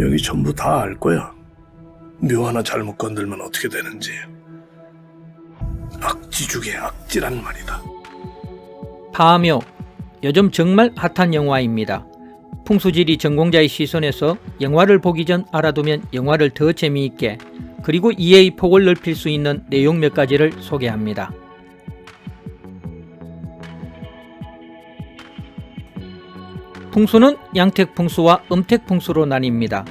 여기 전부 다 알 거야. 묘 하나 잘못 건들면 어떻게 되는지. 악지 중에 악지란 말이다. 파묘 요즘 정말 핫한 영화입니다. 풍수지리 전공자의 시선에서 영화를 보기 전 알아두면 영화를 더 재미있게 그리고 이해의 폭을 넓힐 수 있는 내용 몇 가지를 소개합니다. 풍수는 양택풍수와 음택풍수로 나뉩니다.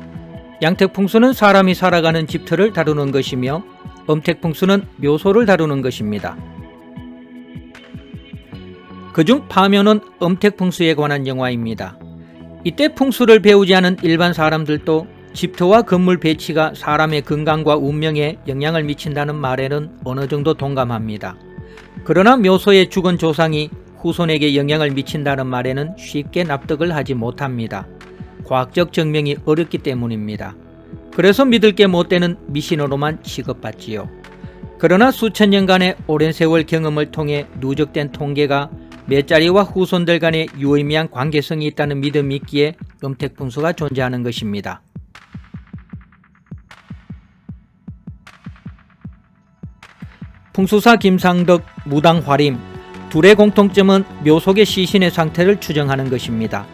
양택풍수는 사람이 살아가는 집터를 다루는 것이며 음택풍수는 묘소를 다루는 것입니다. 그중 파묘는 음택풍수에 관한 영화입니다. 이때 풍수를 배우지 않은 일반 사람들도 집터와 건물 배치가 사람의 건강과 운명에 영향을 미친다는 말에는 어느 정도 동감합니다. 그러나 묘소의 죽은 조상이 후손에게 영향을 미친다는 말에는 쉽게 납득을 하지 못합니다. 과학적 증명이 어렵기 때문입니다. 그래서 믿을 게 못 되는 미신으로만 취급받지요. 그러나 수천 년간의 오랜 세월 경험을 통해 누적된 통계가 몇자리와 후손들 간의 유의미한 관계성이 있다는 믿음이 있기에 음택풍수가 존재하는 것입니다. 풍수사 김상덕, 무당 화림 둘의 공통점은 묘 속의 시신의 상태를 추정하는 것입니다.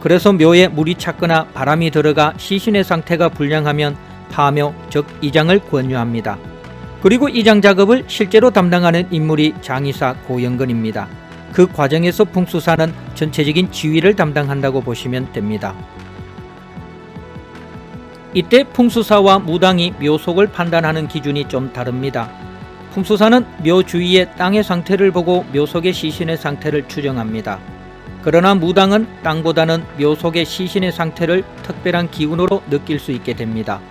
그래서 묘에 물이 찼거나 바람이 들어가 시신의 상태가 불량하면 파묘, 즉 이장을 권유합니다. 그리고 이장 작업을 실제로 담당하는 인물이 장의사 고영근입니다. 그 과정에서 풍수사는 전체적인 지휘를 담당한다고 보시면 됩니다. 이때 풍수사와 무당이 묘속을 판단하는 기준이 좀 다릅니다. 풍수사는 묘 주위의 땅의 상태를 보고 묘 속의 시신의 상태를 추정합니다. 그러나 무당은 땅보다는 묘 속의 시신의 상태를 특별한 기운으로 느낄 수 있게 됩니다.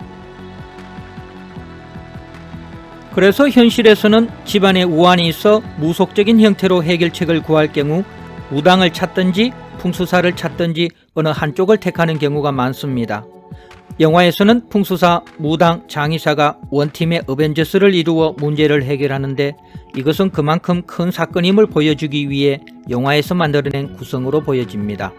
그래서 현실에서는 집안에 우환이 있어 무속적인 형태로 해결책을 구할 경우 무당을 찾든지 풍수사를 찾든지 어느 한쪽을 택하는 경우가 많습니다. 영화에서는 풍수사, 무당, 장의사가 원팀의 어벤져스를 이루어 문제를 해결하는데 이것은 그만큼 큰 사건임을 보여주기 위해 영화에서 만들어낸 구성으로 보여집니다.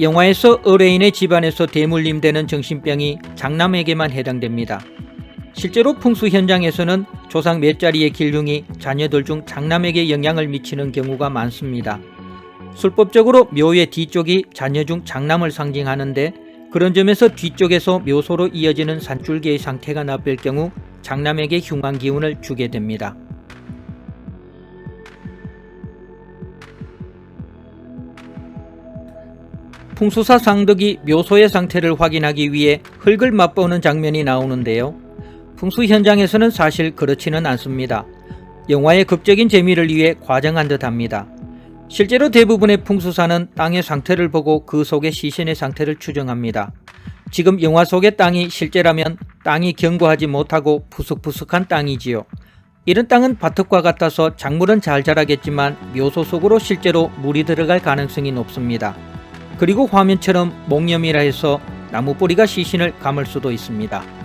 영화에서 의뢰인의 집안에서 대물림되는 정신병이 장남에게만 해당됩니다. 실제로 풍수 현장에서는 조상 몇 자리의 길흉이 자녀들 중 장남에게 영향을 미치는 경우가 많습니다. 술법적으로 묘의 뒤쪽이 자녀 중 장남을 상징하는데 그런 점에서 뒤쪽에서 묘소로 이어지는 산줄기의 상태가 나쁠 경우 장남에게 흉한 기운을 주게 됩니다. 풍수사 상덕이 묘소의 상태를 확인하기 위해 흙을 맛보는 장면이 나오는데요. 풍수 현장에서는 사실 그렇지는 않습니다. 영화의 극적인 재미를 위해 과정한 듯 합니다. 실제로 대부분의 풍수사는 땅의 상태를 보고 그 속의 시신의 상태를 추정합니다. 지금 영화 속의 땅이 실제라면 땅이 견고하지 못하고 푸석푸석한 땅이지요. 이런 땅은 바특과 같아서 작물은 잘 자라겠지만 묘소 속으로 실제로 물이 들어갈 가능성이 높습니다. 그리고 화면처럼 목념이라 해서 나무 뿌리가 시신을 감을 수도 있습니다.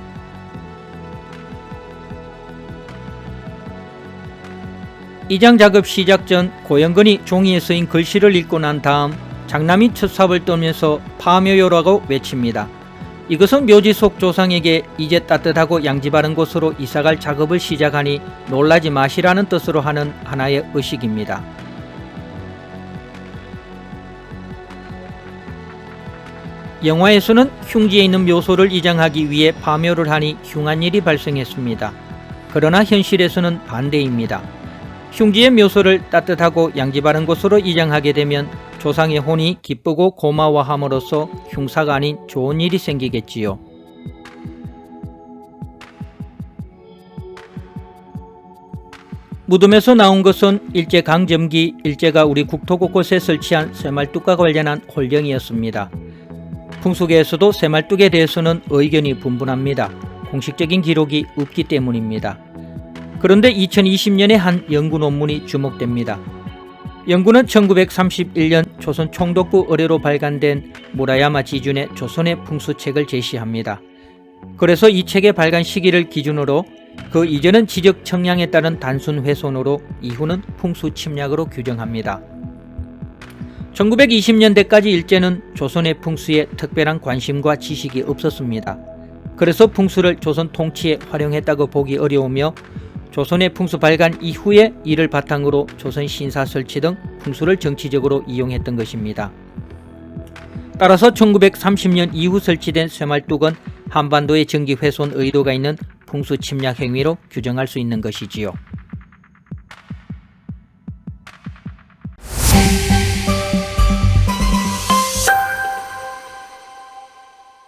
이장 작업 시작 전 고영근이 종이에 쓰인 글씨를 읽고 난 다음 장남이 첫삽을 떠면서 파묘요라고 외칩니다. 이것은 묘지 속 조상에게 이제 따뜻하고 양지 바른 곳으로 이사갈 작업을 시작하니 놀라지 마시라는 뜻으로 하는 하나의 의식입니다. 영화에서는 흉지에 있는 묘소를 이장하기 위해 파묘를 하니 흉한 일이 발생했습니다. 그러나 현실에서는 반대입니다. 흉지의 묘소를 따뜻하고 양지 바른 곳으로 이장하게 되면 조상의 혼이 기쁘고 고마워함으로써 흉사가 아닌 좋은 일이 생기겠지요. 무덤에서 나온 것은 일제 강점기 일제가 우리 국토 곳곳에 설치한 새말뚝과 관련한 홀령이었습니다. 풍수계에서도 새말뚝에 대해서는 의견이 분분합니다. 공식적인 기록이 없기 때문입니다. 그런데 2020년에 한 연구 논문이 주목됩니다. 연구는 1931년 조선 총독부 의뢰로 발간된 무라야마 지준의 조선의 풍수책을 제시합니다. 그래서 이 책의 발간 시기를 기준으로 그 이전은 지적 청량에 따른 단순 훼손으로 이후는 풍수 침략으로 규정합니다. 1920년대까지 일제는 조선의 풍수에 특별한 관심과 지식이 없었습니다. 그래서 풍수를 조선 통치에 활용했다고 보기 어려우며 조선의 풍수 발간 이후에 이를 바탕으로 조선 신사 설치 등 풍수를 정치적으로 이용했던 것입니다. 따라서 1930년 이후 설치된 쇠말뚝은 한반도의 정기 훼손 의도가 있는 풍수 침략 행위로 규정할 수 있는 것이지요.